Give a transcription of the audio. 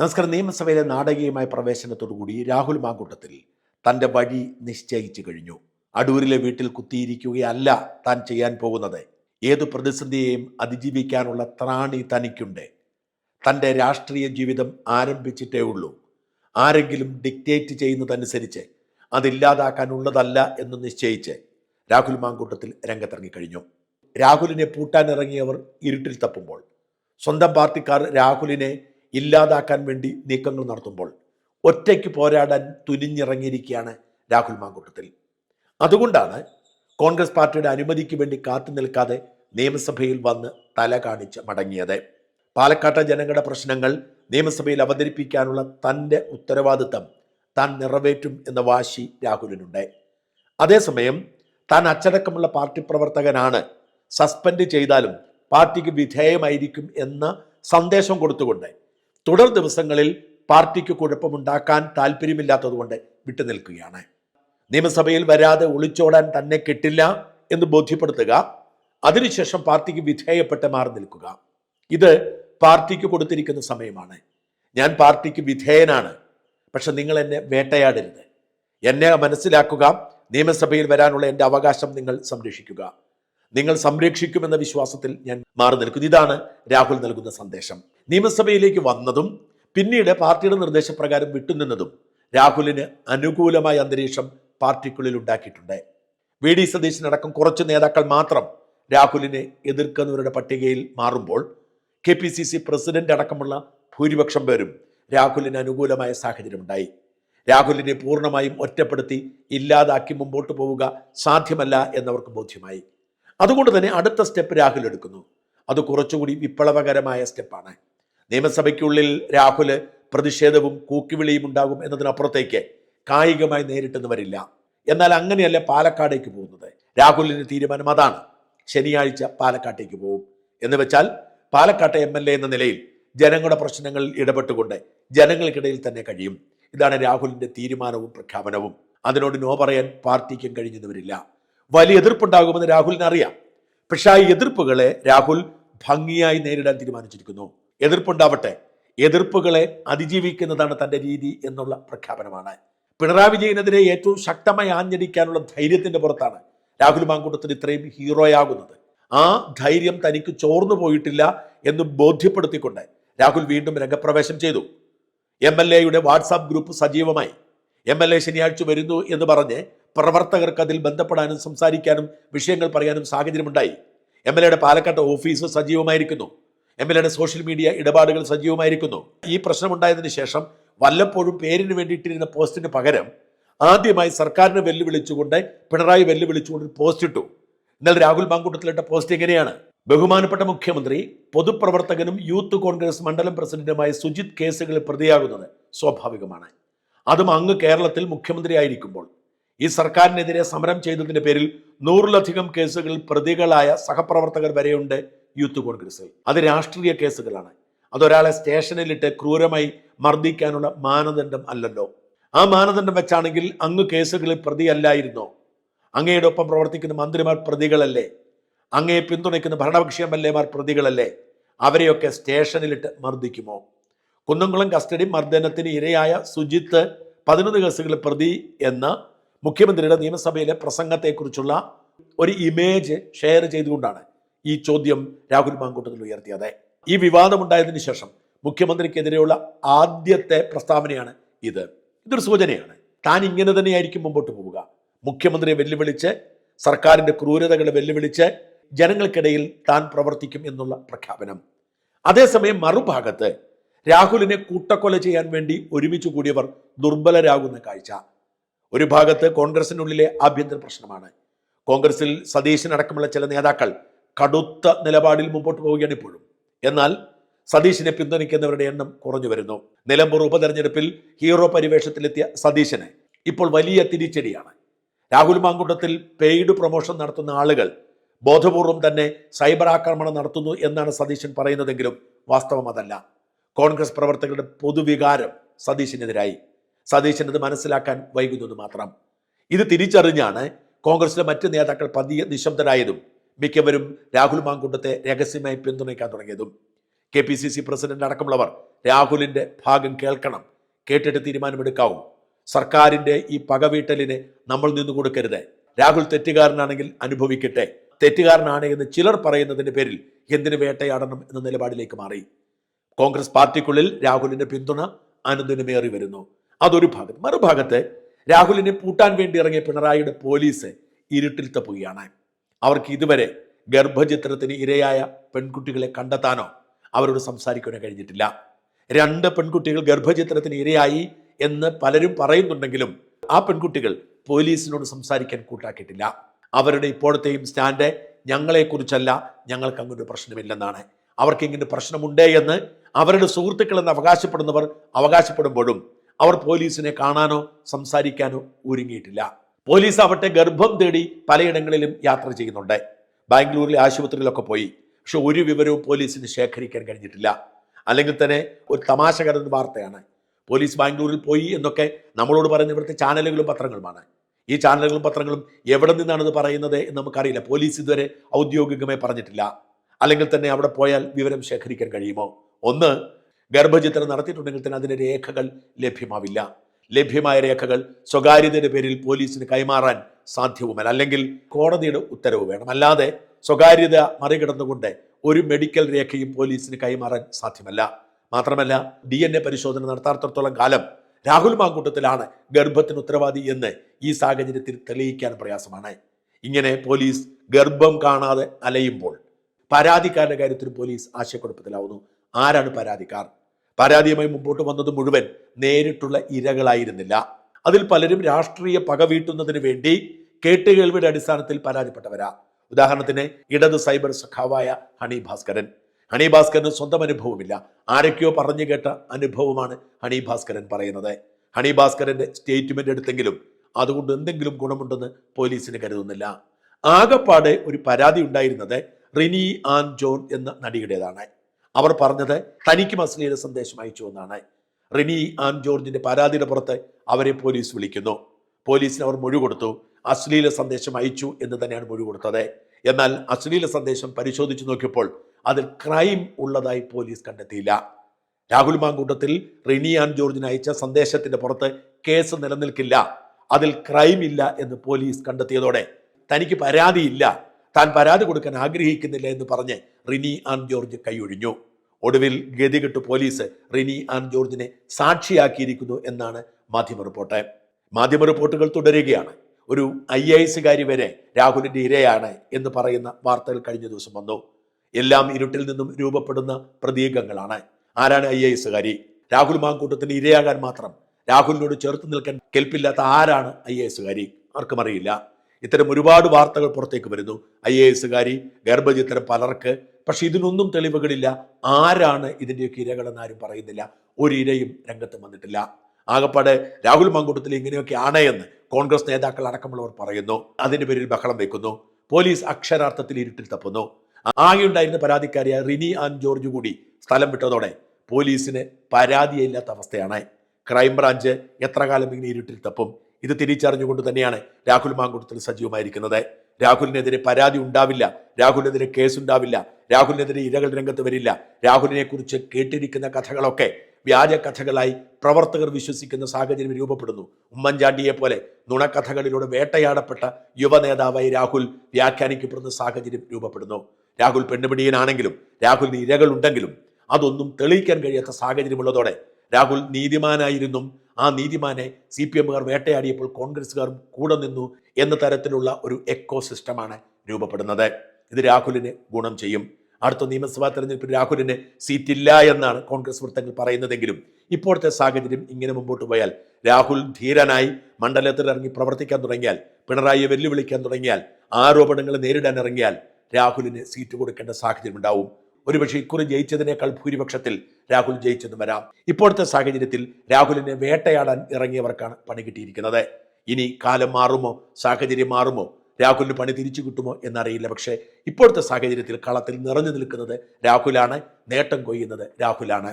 നമസ്കാരം. നിയമസഭയിലെ നാടകീയമായ പ്രവേശനത്തോടുകൂടി രാഹുൽ മാങ്കൂട്ടത്തിൽ തന്റെ വഴി നിശ്ചയിച്ചു കഴിഞ്ഞു. അടൂരിലെ വീട്ടിൽ കുത്തിയിരിക്കുകയല്ല താൻ ചെയ്യാൻ പോകുന്നത്. ഏതു പ്രതിസന്ധിയെയും അതിജീവിക്കാനുള്ള ത്രാണി തനിക്കുണ്ട്. തന്റെ രാഷ്ട്രീയ ജീവിതം ആരംഭിച്ചിട്ടേ ഉള്ളൂ. ആരെങ്കിലും ഡിക്റ്റേറ്റ് ചെയ്യുന്നതനുസരിച്ച് അതില്ലാതാക്കാനുള്ളതല്ല എന്ന് നിശ്ചയിച്ച് രാഹുൽ മാങ്കൂട്ടത്തിൽ രംഗത്തിറങ്ങിക്കഴിഞ്ഞു. രാഹുലിനെ പൂട്ടാനിറങ്ങിയവർ ഇരുട്ടിൽ തപ്പുമ്പോൾ സ്വന്തം പാർട്ടിക്കാർ രാഹുലിനെ ഇല്ലാതാക്കാൻ വേണ്ടി നീക്കങ്ങൾ നടത്തുമ്പോൾ ഒറ്റയ്ക്ക് പോരാടാൻ തുനിഞ്ഞിറങ്ങിയിരിക്കുകയാണ് രാഹുൽ മാങ്കൂട്ടത്തിൽ. അതുകൊണ്ടാണ് കോൺഗ്രസ് പാർട്ടിയുടെ അനുമതിക്ക് വേണ്ടി കാത്തു നിൽക്കാതെ നിയമസഭയിൽ വന്ന് തല കാണിച്ച് മടങ്ങിയത്. പാലക്കാട്ടെ ജനങ്ങളുടെ പ്രശ്നങ്ങൾ നിയമസഭയിൽ അവതരിപ്പിക്കാനുള്ള തന്റെ ഉത്തരവാദിത്തം താൻ നിറവേറ്റും എന്ന വാശി രാഹുലിനുണ്ട്. അതേസമയം താൻ അച്ചടക്കമുള്ള പാർട്ടി പ്രവർത്തകനാണ്. സസ്പെൻഡ് ചെയ്താലും പാർട്ടിക്ക് വിധേയമായിരിക്കും എന്ന സന്ദേശം കൊടുത്തുകൊണ്ട് തുടർ ദിവസങ്ങളിൽ പാർട്ടിക്ക് കുഴപ്പമുണ്ടാക്കാൻ താല്പര്യമില്ലാത്തതുകൊണ്ട് വിട്ടുനിൽക്കുകയാണ്. നിയമസഭയിൽ വരാതെ ഒളിച്ചോടാൻ തന്നെ കെട്ടില്ല എന്ന് ബോധ്യപ്പെടുത്തുക അതിനുശേഷം പാർട്ടിക്ക് വിധേയപ്പെട്ട് മാറി നിൽക്കുക. ഇത് പാർട്ടിക്ക് കൊടുത്തിരിക്കുന്ന സമയമാണ്. ഞാൻ പാർട്ടിക്ക് വിധേയനാണ് പക്ഷെ നിങ്ങൾ എന്നെ വേട്ടയാടരുത്. എന്നെ മനസ്സിലാക്കുക നിയമസഭയിൽ വരാനുള്ള എന്റെ അവകാശം നിങ്ങൾ സംരക്ഷിക്കുക. നിങ്ങൾ സംരക്ഷിക്കുമെന്ന വിശ്വാസത്തിൽ ഞാൻ മാറി നിൽക്കുന്നു. ഇതാണ് രാഹുൽ നൽകുന്ന സന്ദേശം. നിയമസഭയിലേക്ക് വന്നതും പിന്നീട് പാർട്ടിയുടെ നിർദ്ദേശപ്രകാരം വിട്ടുനിന്നതും രാഹുലിന് അനുകൂലമായ അന്തരീക്ഷം പാർട്ടിക്കുള്ളിൽ ഉണ്ടാക്കിയിട്ടുണ്ട്. വി ഡി സതീശനടക്കം കുറച്ച് നേതാക്കൾ മാത്രം രാഹുലിനെ എതിർക്കുന്നവരുടെ പട്ടികയിൽ മാറുമ്പോൾ K P C C president അടക്കമുള്ള ഭൂരിപക്ഷം പേരും രാഹുലിന് അനുകൂലമായ സാഹചര്യമുണ്ടായി. രാഹുലിനെ പൂർണമായും ഒറ്റപ്പെടുത്തി ഇല്ലാതാക്കി മുമ്പോട്ട് പോവുക സാധ്യമല്ല എന്നവർക്ക് ബോധ്യമായി. അതുകൊണ്ട് തന്നെ അടുത്ത സ്റ്റെപ്പ് രാഹുൽ എടുക്കുന്നു. അത് കുറച്ചുകൂടി വിപ്ലവകരമായ സ്റ്റെപ്പാണ്. നിയമസഭയ്ക്കുള്ളിൽ രാഹുൽ പ്രതിഷേധവും കൂക്കിവിളിയും ഉണ്ടാകും എന്നതിനപ്പുറത്തേക്ക് കായികമായി നേരിട്ടെന്ന് വരില്ല. എന്നാൽ അങ്ങനെയല്ല പാലക്കാടേക്ക് പോകുന്നത്. രാഹുലിന്റെ തീരുമാനം അതാണ്. ശനിയാഴ്ച പാലക്കാട്ടേക്ക് പോകും. എന്ന് വെച്ചാൽ പാലക്കാട്ടെ എം എൽ എ എന്ന നിലയിൽ ജനങ്ങളുടെ പ്രശ്നങ്ങളിൽ ഇടപെട്ടുകൊണ്ട് ജനങ്ങൾക്കിടയിൽ തന്നെ കഴിയും. ഇതാണ് രാഹുലിന്റെ തീരുമാനവും പ്രഖ്യാപനവും. അതിനോട് നോ പറയാൻ പാർട്ടിക്കും കഴിഞ്ഞെന്ന് വലിയ എതിർപ്പുണ്ടാകുമെന്ന് രാഹുലിന് അറിയാം പക്ഷേ ആ എതിർപ്പുകളെ രാഹുൽ ഭംഗിയായി നേരിടാൻ തീരുമാനിച്ചിരിക്കുന്നു. എതിർപ്പുണ്ടാവട്ടെ. എതിർപ്പുകളെ അതിജീവിക്കുന്നതാണ് തന്റെ രീതി എന്നുള്ള പ്രഖ്യാപനമാണ്. പിണറായി വിജയനെതിരെ ഏറ്റവും ശക്തമായി ആഞ്ഞടിക്കാനുള്ള ധൈര്യത്തിന്റെ പുറത്താണ് രാഹുൽ മാങ്കൂട്ടത്തിന് ഇത്രയും ഹീറോയാകുന്നത്. ആ ധൈര്യം തനിക്ക് ചോർന്നു പോയിട്ടില്ല എന്ന് ബോധ്യപ്പെടുത്തിക്കൊണ്ട് രാഹുൽ വീണ്ടും രംഗപ്രവേശം ചെയ്തു. എം എൽ എയുടെ വാട്സാപ്പ് ഗ്രൂപ്പ് സജീവമായി. എം എൽ എ ശനിയാഴ്ച വരുന്നു എന്ന് പറഞ്ഞ് പ്രവർത്തകർക്ക് അതിൽ ബന്ധപ്പെടാനും സംസാരിക്കാനും വിഷയങ്ങൾ പറയാനും സാഹചര്യമുണ്ടായി. എം എൽ എയുടെ പാലക്കാട്ട് ഓഫീസ് സജീവമായിരിക്കുന്നു. എം എൽ എയുടെ സോഷ്യൽ മീഡിയ ഇടപാടുകൾ സജീവമായിരിക്കുന്നു. ഈ പ്രശ്നമുണ്ടായതിനു ശേഷം വല്ലപ്പോഴും പേരിന് വേണ്ടിയിട്ടിരുന്ന പോസ്റ്റിന് പകരം ആദ്യമായി സർക്കാരിനെ വെല്ലുവിളിച്ചുകൊണ്ട് പിണറായി വെല്ലുവിളിച്ചുകൊണ്ട് ഒരു പോസ്റ്റ് ഇട്ടു. എന്നാൽ രാഹുൽ മാങ്കൂട്ടത്തിലിട്ട പോസ്റ്റ് എങ്ങനെയാണ്? ബഹുമാനപ്പെട്ട മുഖ്യമന്ത്രി പൊതുപ്രവർത്തകനും യൂത്ത് കോൺഗ്രസ് മണ്ഡലം പ്രസിഡന്റുമായ സുജിത് കേസുകളിൽ പ്രതിയാകുന്നത് സ്വാഭാവികമാണ്. അതും അങ്ങ് കേരളത്തിൽ മുഖ്യമന്ത്രി ആയിരിക്കുമ്പോൾ ഈ സർക്കാരിനെതിരെ സമരം ചെയ്തതിന്റെ പേരിൽ നൂറിലധികം കേസുകളിൽ പ്രതികളായ സഹപ്രവർത്തകർ വരെയുണ്ട് യൂത്ത് കോൺഗ്രസിൽ. അത് രാഷ്ട്രീയ കേസുകളാണ്. അതൊരാളെ സ്റ്റേഷനിലിട്ട് ക്രൂരമായി മർദ്ദിക്കാനുള്ള മാനദണ്ഡം അല്ലല്ലോ. ആ മാനദണ്ഡം വെച്ചാണെങ്കിൽ അങ്ങ് കേസുകളിൽ പ്രതിയല്ലായിരുന്നോ? അങ്ങയുടെ ഒപ്പം പ്രവർത്തിക്കുന്ന മന്ത്രിമാർ പ്രതികളല്ലേ? അങ്ങയെ പിന്തുണയ്ക്കുന്ന ഭരണപക്ഷ എം എൽ എമാർ പ്രതികളല്ലേ? അവരെയൊക്കെ സ്റ്റേഷനിലിട്ട് മർദ്ദിക്കുമോ? കുന്നംകുളം കസ്റ്റഡി മർദ്ദനത്തിന് ഇരയായ സുജിത്ത് പതിനൊന്ന് കേസുകളിൽ പ്രതി എന്ന മുഖ്യമന്ത്രിയുടെ നിയമസഭയിലെ പ്രസംഗത്തെക്കുറിച്ചുള്ള ഒരു ഇമേജ് ഷെയർ ചെയ്തുകൊണ്ടാണ് ഈ ചോദ്യം രാഹുൽ മാങ്കൂട്ടത്തിൽ ഉയർത്തിയത്. ഈ വിവാദമുണ്ടായതിനു ശേഷം മുഖ്യമന്ത്രിക്കെതിരെയുള്ള ആദ്യത്തെ പ്രസ്താവനയാണ് ഇത്. ഇതൊരു സൂചനയാണ്. താൻ ഇങ്ങനെ തന്നെയായിരിക്കും മുമ്പോട്ട് പോവുക. മുഖ്യമന്ത്രിയെ വെല്ലുവിളിച്ച് സർക്കാരിന്റെ ക്രൂരതകളെ വെല്ലുവിളിച്ച് ജനങ്ങൾക്കിടയിൽ താൻ പ്രവർത്തിക്കും എന്നുള്ള പ്രഖ്യാപനം. അതേസമയം മറുഭാഗത്ത് രാഹുലിനെ കൂട്ടക്കൊല ചെയ്യാൻ വേണ്ടി ഒരുമിച്ച് കൂടിയവർ ദുർബലരാകുന്ന കാഴ്ച. ഒരു ഭാഗത്ത് കോൺഗ്രസിനുള്ളിലെ ആഭ്യന്തര പ്രശ്നമാണ്. കോൺഗ്രസിൽ സതീശനടക്കമുള്ള ചില നേതാക്കൾ കടുത്ത നിലപാടിൽ മുമ്പോട്ട് പോവുകയാണ് ഇപ്പോഴും. എന്നാൽ സതീശിനെ പിന്തുണയ്ക്കുന്നവരുടെ എണ്ണം കുറഞ്ഞു വരുന്നു. നിലമ്പൂർ ഉപതെരഞ്ഞെടുപ്പിൽ ഹീറോ പരിവേഷത്തിലെത്തിയ സതീശന് ഇപ്പോൾ വലിയ തിരിച്ചടിയാണ്. രാഹുൽ മാങ്കുട്ടത്തിൽ പെയ്ഡ് പ്രൊമോഷൻ നടത്തുന്ന ആളുകൾ ബോധപൂർവം തന്നെ സൈബർ ആക്രമണം നടത്തുന്നു എന്നാണ് സതീശൻ പറയുന്നതെങ്കിലും വാസ്തവം അതല്ല. കോൺഗ്രസ് പ്രവർത്തകരുടെ പൊതുവികാരം സതീശിനെതിരായി. സതീശൻ ഇത് മനസ്സിലാക്കാൻ വൈകുന്നത് മാത്രം. ഇത് തിരിച്ചറിഞ്ഞാണ് കോൺഗ്രസിലെ മറ്റ് നേതാക്കൾ പതിയെ നിശബ്ദരായതും മിക്കവരും രാഹുൽ മാങ്കുണ്ടത്തെ രഹസ്യമായി പിന്തുണയ്ക്കാൻ തുടങ്ങിയതും. K P C C president അടക്കമുള്ളവർ രാഹുലിന്റെ ഭാഗം കേൾക്കണം കേട്ടിട്ട് തീരുമാനമെടുക്കാവും. സർക്കാരിന്റെ ഈ പകവീട്ടലിന് നമ്മൾ നിന്നു കൊടുക്കരുത്. രാഹുൽ തെറ്റുകാരനാണെങ്കിൽ അനുഭവിക്കട്ടെ. തെറ്റുകാരനാണ് എന്ന് ചിലർ പറയുന്നതിന്റെ പേരിൽ എന്തിനു വേട്ടയാടണം എന്ന നിലപാടിലേക്ക് മാറി. കോൺഗ്രസ് പാർട്ടിക്കുള്ളിൽ രാഹുലിന്റെ പിന്തുണ അനുദിനമേറി വരുന്നു. അതൊരു ഭാഗത്ത്. മറുഭാഗത്ത് രാഹുലിനെ പൂട്ടാൻ വേണ്ടി ഇറങ്ങിയ പിണറായിയുടെ പോലീസ് ഇരുട്ടിൽ തപ്പുകയാണ്. അവർക്ക് ഇതുവരെ ഗർഭചിത്രത്തിന് ഇരയായ പെൺകുട്ടികളെ കണ്ടെത്താനോ അവരോട് സംസാരിക്കാനോ കഴിഞ്ഞിട്ടില്ല. രണ്ട് പെൺകുട്ടികൾ ഗർഭചിത്രത്തിന് ഇരയായി എന്ന് പലരും പറയുന്നുണ്ടെങ്കിലും ആ പെൺകുട്ടികൾ പോലീസിനോട് സംസാരിക്കാൻ കൂട്ടാക്കിയിട്ടില്ല. അവരുടെ ഇപ്പോഴത്തെയും സ്റ്റാൻഡ് ഞങ്ങളെക്കുറിച്ചല്ല ഞങ്ങൾക്ക് അങ്ങനൊരു പ്രശ്നമില്ലെന്നാണ്. അവർക്ക് ഇങ്ങനെ പ്രശ്നമുണ്ട് എന്ന് അവരുടെ സുഹൃത്തുക്കൾ എന്ന് അവകാശപ്പെടുന്നവർ അവകാശപ്പെടുമ്പോഴും അവർ പോലീസിനെ കാണാനോ സംസാരിക്കാനോ ഒരുങ്ങിയിട്ടില്ല. പോലീസ് ആവട്ടെ ഗർഭം തേടി പലയിടങ്ങളിലും യാത്ര ചെയ്യുന്നുണ്ട്. ബാംഗ്ലൂരിലെ ആശുപത്രിയിലൊക്കെ പോയി. പക്ഷെ ഒരു വിവരവും പോലീസിന് ശേഖരിക്കാൻ കഴിഞ്ഞിട്ടില്ല. അല്ലെങ്കിൽ തന്നെ ഒരു തമാശകരുന്ന വാർത്തയാണ്. പോലീസ് ബാംഗ്ലൂരിൽ പോയി എന്നൊക്കെ നമ്മളോട് പറയുന്ന ഇവിടുത്തെ ചാനലുകളും പത്രങ്ങളുമാണ്. ഈ ചാനലുകളും പത്രങ്ങളും എവിടെ നിന്നാണ് ഇത് പറയുന്നത് എന്ന് നമുക്കറിയില്ല. പോലീസ് ഇതുവരെ ഔദ്യോഗികമായി പറഞ്ഞിട്ടില്ല. അല്ലെങ്കിൽ തന്നെ അവിടെ പോയാൽ വിവരം ശേഖരിക്കാൻ കഴിയുമോ? ഒന്ന് ഗർഭചിത്രം നടത്തിയിട്ടുണ്ടെങ്കിൽ തന്നെ അതിന്റെ രേഖകൾ ലഭ്യമാവില്ല. ലഭ്യമായ രേഖകൾ സ്വകാര്യതയുടെ പേരിൽ പോലീസിന് കൈമാറാൻ സാധ്യവുമല്ല. അല്ലെങ്കിൽ കോടതിയുടെ ഉത്തരവ് വേണം. അല്ലാതെ സ്വകാര്യത മറികടന്നുകൊണ്ട് ഒരു മെഡിക്കൽ രേഖയും പോലീസിന് കൈമാറാൻ സാധ്യമല്ല. മാത്രമല്ല ഡി എൻ എ പരിശോധന നടത്താത്തടത്തോളം കാലം രാഹുൽ മാങ്കൂട്ടത്തിലാണ് ഗർഭത്തിന് ഉത്തരവാദി എന്ന് ഈ സാഹചര്യത്തിൽ തെളിയിക്കാൻ പ്രയാസമാണ്. ഇങ്ങനെ പോലീസ് ഗർഭം കാണാതെ അലയുമ്പോൾ പരാതിക്കാരുടെ കാര്യത്തിൽ പോലീസ് ആശയക്കുഴപ്പത്തിലാവുന്നു. ആരാണ് പരാതിക്കാർ? പരാതിയുമായി മുമ്പോട്ട് വന്നത് മുഴുവൻ നേരിട്ടുള്ള ഇരകളായിരുന്നില്ല. അതിൽ പലരും രാഷ്ട്രീയ പക വീട്ടുന്നതിന് വേണ്ടി കേട്ടുകേൾവിയുടെ അടിസ്ഥാനത്തിൽ പരാതിപ്പെട്ടവരാ. ഉദാഹരണത്തിന് ഇടത് സൈബർ സഖാവായ ഹണി ഭാസ്കരൻ. ഹണി ഭാസ്കരന് സ്വന്തം അനുഭവമില്ല. ആരൊക്കെയോ പറഞ്ഞു കേട്ട അനുഭവമാണ് ഹണി ഭാസ്കരൻ പറയുന്നത്. ഹണി ഭാസ്കരന്റെ സ്റ്റേറ്റ്മെന്റ് എടുത്തെങ്കിലും അതുകൊണ്ട് എന്തെങ്കിലും ഗുണമുണ്ടെന്ന് പോലീസിന് കരുതുന്നില്ല. ആകപ്പാടെ ഒരു പരാതി ഉണ്ടായിരുന്നത് റിനി ആൻ ജോൺ എന്ന നടിയുടേതാണ്. അവർ പറഞ്ഞത് തനിക്ക് മസ്ലിയുടെ സന്ദേശം അയച്ചു എന്നാണ്. റിനി ആൻ ജോർജിന്റെ പരാതിയുടെ പുറത്ത് അവരെ പോലീസ് വിളിക്കുന്നു. പോലീസിന് അവർ മൊഴി കൊടുത്തു. അശ്ലീല സന്ദേശം അയച്ചു എന്ന് തന്നെയാണ് മൊഴി കൊടുത്തത്. എന്നാൽ അശ്ലീല സന്ദേശം പരിശോധിച്ചു നോക്കിയപ്പോൾ അതിൽ ക്രൈം ഉള്ളതായി പോലീസ് കണ്ടെത്തിയില്ല. രാഹുൽ മാങ്കൂട്ടത്തിൽ റിനി ആൻ ജോർജിന് അയച്ച സന്ദേശത്തിന്റെ പുറത്ത് കേസ് നിലനിൽക്കില്ല. അതിൽ ക്രൈം ഇല്ല എന്ന് പോലീസ് കണ്ടെത്തിയതോടെ തനിക്ക് പരാതിയില്ല. താൻ പരാതി കൊടുക്കാൻ ആഗ്രഹിക്കുന്നില്ല എന്ന് പറഞ്ഞ് റിനി ആൻ ജോർജ് കൈയൊഴിഞ്ഞു. ഒടുവിൽ ഗതികെട്ട് പോലീസ് റിനി ആൻ ജോർജിനെ സാക്ഷിയാക്കിയിരിക്കുന്നു എന്നാണ് മാധ്യമ റിപ്പോർട്ട്. മാധ്യമ റിപ്പോർട്ടുകൾ തുടരുകയാണ്. ഒരു ഐ എ എസുകാരി വരെ രാഹുലിന്റെ ഇരയാണ് എന്ന് പറയുന്ന വാർത്തകൾ കഴിഞ്ഞ ദിവസം വന്നു. എല്ലാം ഇരുട്ടിൽ നിന്നും രൂപപ്പെടുന്ന പ്രതീകങ്ങളാണ്. ആരാണ് ഐ എ എസുകാരി രാഹുൽ മാങ്കൂട്ടത്തിന് ഇരയാകാൻ മാത്രം രാഹുലിനോട് ചേർത്ത് നിൽക്കാൻ കെൽപ്പില്ലാത്ത ആരാണ് ഐ എ എസുകാരി ആർക്കും അറിയില്ല. ഇത്തരം ഒരുപാട് വാർത്തകൾ പുറത്തേക്ക് വരുന്നു. ഐ എ എസുകാരി ഗർഭചിത്രം പലർക്ക് പക്ഷെ ഇതിനൊന്നും തെളിവുകളില്ല. ആരാണ് ഇതിന്റെയൊക്കെ ഇരകളെന്ന് ആരും പറയുന്നില്ല. ഒരു ഇരയും രംഗത്ത് വന്നിട്ടില്ല. ആകപ്പാടെ രാഹുൽ മങ്കൂട്ടത്തിൽ ഇങ്ങനെയൊക്കെ ആണ് എന്ന് കോൺഗ്രസ് നേതാക്കൾ അടക്കമുള്ളവർ പറയുന്നു. അതിന്റെ പേരിൽ ബഹളം വെക്കുന്നു. പോലീസ് അക്ഷരാർത്ഥത്തിൽ ഇരുട്ടിൽ തപ്പുന്നു. ആകെയുണ്ടായിരുന്ന പരാതിക്കാരിയായ റിനി ആൻ ജോർജ് കൂടി സ്ഥലം വിട്ടതോടെ പോലീസിന് പരാതിയില്ലാത്ത അവസ്ഥയാണ്. ക്രൈംബ്രാഞ്ച് എത്ര കാലം ഇങ്ങനെ ഇരുട്ടിൽ തപ്പും? ഇത് തിരിച്ചറിഞ്ഞുകൊണ്ട് തന്നെയാണ് രാഹുൽ മാങ്കുട്ടത്തിൽ സജീവമായിരിക്കുന്നത്. രാഹുലിനെതിരെ പരാതി ഉണ്ടാവില്ല. രാഹുലിനെതിരെ കേസുണ്ടാവില്ല രാഹുലിനെതിരെ ഇരകൾ രംഗത്ത് വരില്ല. രാഹുലിനെ കുറിച്ച് കേട്ടിരിക്കുന്ന കഥകളൊക്കെ വ്യാജ കഥകളായി പ്രവർത്തകർ വിശ്വസിക്കുന്ന സാഹചര്യം രൂപപ്പെടുന്നു. ഉമ്മൻചാണ്ടിയെ പോലെ നുണക്കഥകളിലൂടെ വേട്ടയാടപ്പെട്ട യുവ നേതാവായി രാഹുൽ വ്യാഖ്യാനിക്കപ്പെടുന്ന സാഹചര്യം രൂപപ്പെടുന്നു. രാഹുൽ പെണ്ണുപിടിയനാണെങ്കിലും രാഹുലിന് ഇരകൾ ഉണ്ടെങ്കിലും അതൊന്നും തെളിയിക്കാൻ കഴിയാത്ത സാഹചര്യമുള്ളതോടെ രാഹുൽ നീതിമാനായിരുന്നും. ആ നീതിമാനെ സി പി എമ്മുകാർ വേട്ടയാടിയപ്പോൾ കോൺഗ്രസ്സുകാർ കൂടെ നിന്നു എന്ന തരത്തിലുള്ള ഒരു എക്കോ സിസ്റ്റമാണ് രൂപപ്പെടുന്നത്. ഇത് രാഹുലിന് ഗുണം ചെയ്യും. അടുത്ത നിയമസഭാ തെരഞ്ഞെടുപ്പിൽ രാഹുലിന് സീറ്റില്ല എന്നാണ് കോൺഗ്രസ് വൃത്തങ്ങൾ പറയുന്നതെങ്കിലും ഇപ്പോഴത്തെ സാഹചര്യം ഇങ്ങനെ മുമ്പോട്ട് പോയാൽ രാഹുൽ ധീരനായി മണ്ഡലത്തിൽ ഇറങ്ങി പ്രവർത്തിക്കാൻ തുടങ്ങിയാൽ പിണറായിയെ വെല്ലുവിളിക്കാൻ തുടങ്ങിയാൽ ആരോപണങ്ങൾ നേരിടാൻ ഇറങ്ങിയാൽ രാഹുലിന് സീറ്റ് കൊടുക്കേണ്ട സാഹചര്യം ഉണ്ടാവും. ഒരുപക്ഷെ ഇക്കുറി ജയിച്ചതിനേക്കാൾ ഭൂരിപക്ഷത്തിൽ രാഹുൽ ജയിച്ചെന്ന് വരാം. ഇപ്പോഴത്തെ സാഹചര്യത്തിൽ രാഹുലിനെ വേട്ടയാടാൻ ഇറങ്ങിയവർക്കാണ് പണി കിട്ടിയിരിക്കുന്നത്. ഇനി കാലം മാറുമോ? സാഹചര്യം മാറുമോ? രാഹുലിന് പണി തിരിച്ചു കിട്ടുമോ എന്നറിയില്ല. പക്ഷേ ഇപ്പോഴത്തെ സാഹചര്യത്തിൽ കളത്തിൽ നിറഞ്ഞു നിൽക്കുന്നത് രാഹുലാണ് നേട്ടം കൊയ്യുന്നത് രാഹുലാണ്.